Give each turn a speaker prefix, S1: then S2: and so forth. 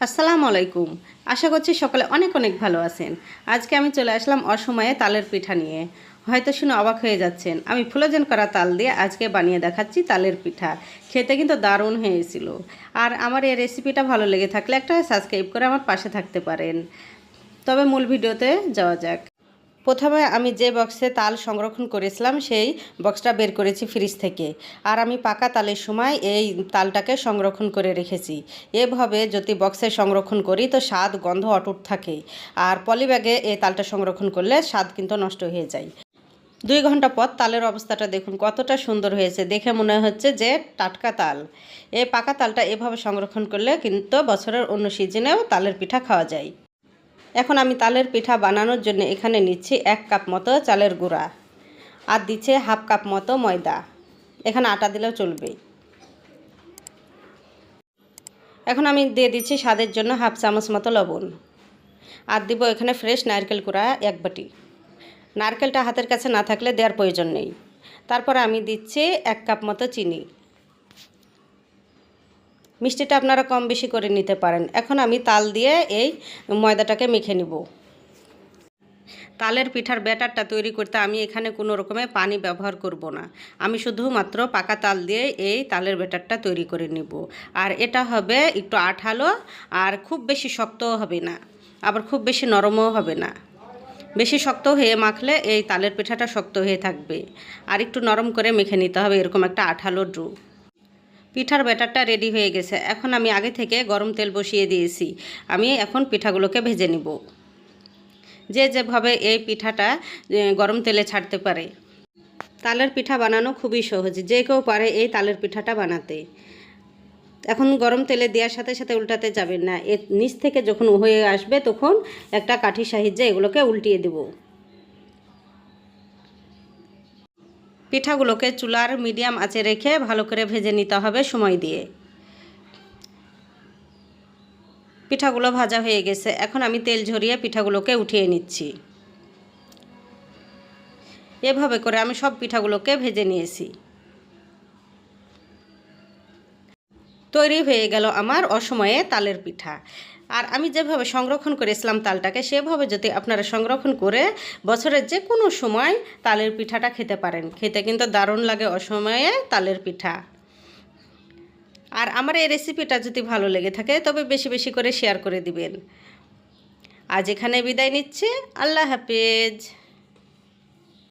S1: আসসালামু আলাইকুম। আশা করছি সকালে অনেক অনেক ভালো আছেন। আজকে আমি চলে আসলাম অসময়ে তালের পিঠা নিয়ে। হয়তো শুনে অবাক হয়ে যাচ্ছেন, আমি ফুলোজন করা তাল দিয়ে আজকে বানিয়ে দেখাচ্ছি তালের পিঠা। খেতে কিন্তু দারুণ হয়েছিল। আর আমার এই রেসিপিটা ভালো লেগে থাকলে একটা সাবস্ক্রাইব করে আমার পাশে থাকতে পারেন। তবে মূল ভিডিওতে যাওয়া যাক। প্রথমে আমি যে বক্সে তাল সংরক্ষণ করেছিলাম, সেই বক্সটা বের করেছি ফ্রিজ থেকে। আর আমি পাকা তালের সময় এই তালটাকে সংরক্ষণ করে রেখেছি। এভাবে যদি বক্সে সংরক্ষণ করি, তো স্বাদ, গন্ধ অটুট থাকে। আর পলিব্যাগে এই তালটা সংরক্ষণ করলে স্বাদ কিন্তু নষ্ট হয়ে যায়। দুই ঘণ্টা পর তালের অবস্থাটা দেখুন, কতটা সুন্দর হয়েছে। দেখে মনে হচ্ছে যে টাটকা তাল। এই পাকা তালটা এভাবে সংরক্ষণ করলে কিন্তু বছরের অন্য সিজনেও তালের পিঠা খাওয়া যায়। এখন আমি তালের পিঠা বানানোর জন্য এখানে নিচ্ছি এক কাপ মতো চালের গুঁড়া আর দিচ্ছে হাফ কাপ মতো ময়দা। এখানে আটা দিলেও চলবে। এখন আমি দিয়ে দিচ্ছি স্বাদের জন্য হাফ চামচ মতো লবণ। আর দিব এখানে ফ্রেশ নারকেল কুড়া এক বাটি। নারকেলটা হাতের কাছে না থাকলে দেওয়ার প্রয়োজন নেই। তারপর আমি দিচ্ছি এক কাপ মতো চিনি। মিষ্টিটা আপনারা কম বেশি করে নিতে পারেন। এখন আমি তাল দিয়ে এই ময়দাটাকে মেখে নিব। তালের পিঠার ব্যাটারটা তৈরি করতে আমি এখানে কোনো রকমের পানি ব্যবহার করব না। আমি শুধুমাত্র পাকা তাল দিয়ে এই তালের ব্যাটারটা তৈরি করে নিব। আর এটা হবে একটু আঠালো আর খুব বেশি শক্তও হবে না, আবার খুব বেশি নরমও হবে না। বেশি শক্ত হয়ে মাখলে এই তালের পিঠাটা শক্ত হয়ে থাকবে। আর একটু নরম করে মেখে নিতে হবে, এরকম একটা আঠালো ড্রু পিঠার ব্যাটারটা রেডি হয়ে গেছে। এখন আমি আগে থেকে গরম তেল বসিয়ে দিয়েছি। আমি এখন পিঠাগুলোকে ভেজে নিব। যে যেভাবে এই পিঠাটা গরম তেলে ছাড়তে পারে। তালের পিঠা বানানো খুবই সহজ। যে কেউ পারে এই তালের পিঠাটা বানাতে। এখন গরম তেলে দেওয়ার সাথে সাথে উল্টাতে যাবেন না। এর নিচ থেকে যখন হয়ে আসবে তখন একটা কাঠির সাহায্যে এগুলোকে উল্টিয়ে দেবো। পিঠাগুলোকে চুলার মিডিয়াম আঁচে রেখে ভালো করে ভেজে নিতে হবে সময় দিয়ে। পিঠাগুলো ভাজা হয়ে গেছে। এখন আমি তেল ঝরিয়ে পিঠাগুলোকে উঠিয়ে নিচ্ছি। এভাবে করে আমি সব পিঠাগুলোকে ভেজে নিয়েছি। তৈরি হয়ে গেল আমার অসময়ে তালের পিঠা। আর আমি যেভাবে সংরক্ষণ করেছিলাম তালটাকে, সেভাবে যদি আপনারা সংরক্ষণ করে বছরের যে কোনো সময় তালের পিঠাটা খেতে পারেন। খেতে কিন্তু দারুণ লাগে অসময়ে তালের পিঠা। আর আমার এই রেসিপিটা যদি ভালো লেগে থাকে, তবে বেশি বেশি করে শেয়ার করে দিবেন। আজ এখানে বিদায় নিচ্ছে। আল্লাহ হাফেজ।